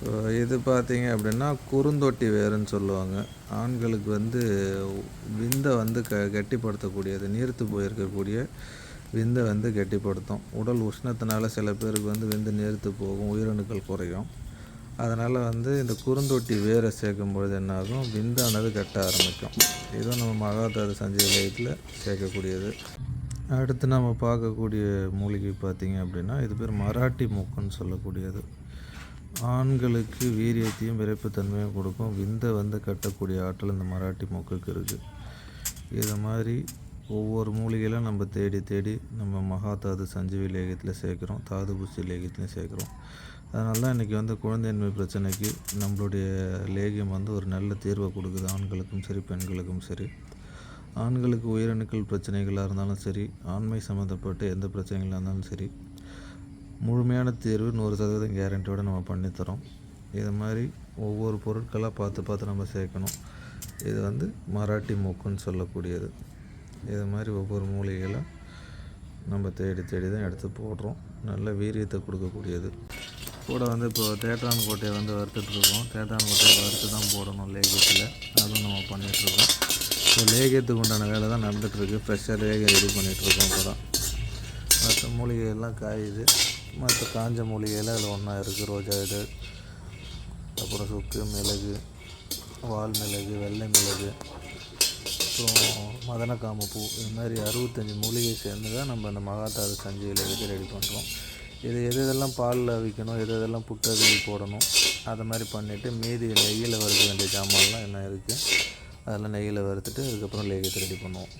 இப்போ இது பார்த்தீங்க அப்படின்னா குறுந்தொட்டி வேருன்னு சொல்லுவாங்க. ஆண்களுக்கு வந்து விந்தை வந்து க கட்டிப்படுத்தக்கூடியது நீர்த்து போயிருக்கக்கூடிய விந்தை வந்து கட்டிப்படுத்தும். உடல் உஷ்ணத்தினால சில பேருக்கு வந்து விந்து நீர்த்து போகும் உயிரணுக்கள் குறையும். அதனால் வந்து இந்த குறுந்தொட்டி வேரை சேர்க்கும் பொழுது என்னாகும்? விந்தானது கட்ட ஆரம்பிக்கும். இதுவும் நம்ம மகாதாது சஞ்சய் லயத்தில் சேர்க்கக்கூடியது. அடுத்து நம்ம பார்க்கக்கூடிய மூலிகை பார்த்தீங்க அப்படின்னா இது பேர் மராட்டி மூக்குன்னு சொல்லக்கூடியது. ஆண்களுக்கு வீரியத்தையும் விரைப்புத்தன்மையும் கொடுக்கும். விந்தை வந்து கட்டக்கூடிய ஆற்றல் இந்த மராட்டி மொக்குக்கு இருக்குது இதை மாதிரி ஒவ்வொரு மூலிகையிலும் நம்ம தேடி தேடி நம்ம மகாதாது சஞ்சீவி லேகத்தில் சேர்க்குறோம். தாது புஷ்டி லேகத்துலையும் சேர்க்குறோம். அதனால தான் இன்றைக்கி வந்து குழந்தையின்மை பிரச்சனைக்கு நம்மளுடைய லேகியம் வந்து ஒரு நல்ல தீர்வை கொடுக்குது. ஆண்களுக்கும் சரி பெண்களுக்கும் சரி. ஆண்களுக்கு உயிரணுக்கள் பிரச்சனைகளாக இருந்தாலும் சரி ஆண்மை சம்மந்தப்பட்ட எந்த பிரச்சனைகளாக இருந்தாலும் சரி முழுமையான தேர்வு நூறு சதவீதம் கேரண்டியோடு நம்ம பண்ணித்தரோம். இது மாதிரி ஒவ்வொரு பொருட்களாக பார்த்து பார்த்து நம்ம சேர்க்கணும். இது வந்து மராட்டி மூக்குன்னு சொல்லக்கூடியது. இது மாதிரி ஒவ்வொரு மூலிகைகளும் நம்ம தேடி தேடி தான் எடுத்து போடுறோம். நல்ல வீரியத்தை கொடுக்கக்கூடியது. கூட வந்து இப்போ தேட்டான் கோட்டையை வந்து வறுத்துட்ருக்கோம் தேட்டான் கோட்டையை வறுத்து தான் போடணும் லேகியத்தில். அதுவும் நம்ம பண்ணிகிட்ருக்கோம் இப்போ லேகியத்துக்கு உண்டான வேலை தான் நடந்துகிட்ருக்கு ஃப்ரெஷ்ஷாக லேகியம் ரெடி பண்ணிகிட்ருக்கோம் இப்போ தான் மற்ற மூலிகையெல்லாம் காயுது. மற்ற காஞ்ச மூலிகையில் அதில் ஒன்றா இருக்குது ரோஜா இதழ் அப்புறம் சுக்கு மிளகு வால் மிளகு வெள்ளை மிளகு அப்புறம் மதனக்காம பூ. இது மாதிரி அறுபத்தஞ்சி மூலிகை சேர்ந்து தான் நம்ம அந்த மகாதாது சஞ்சியில் இது ரெடி பண்ணுறோம் இது எது எதெல்லாம் பாலில் விற்கணும் எது எதெல்லாம் புட்டருவி போடணும் அதை மாதிரி பண்ணிவிட்டு மீதி நெய்யில் வறுக்க வேண்டிய ஜாமான்லாம் என்ன இருக்குது அதெல்லாம் நெய்யில் வறுத்துட்டு அதுக்கப்புறம் லேகியத்தை ரெடி பண்ணுவோம்.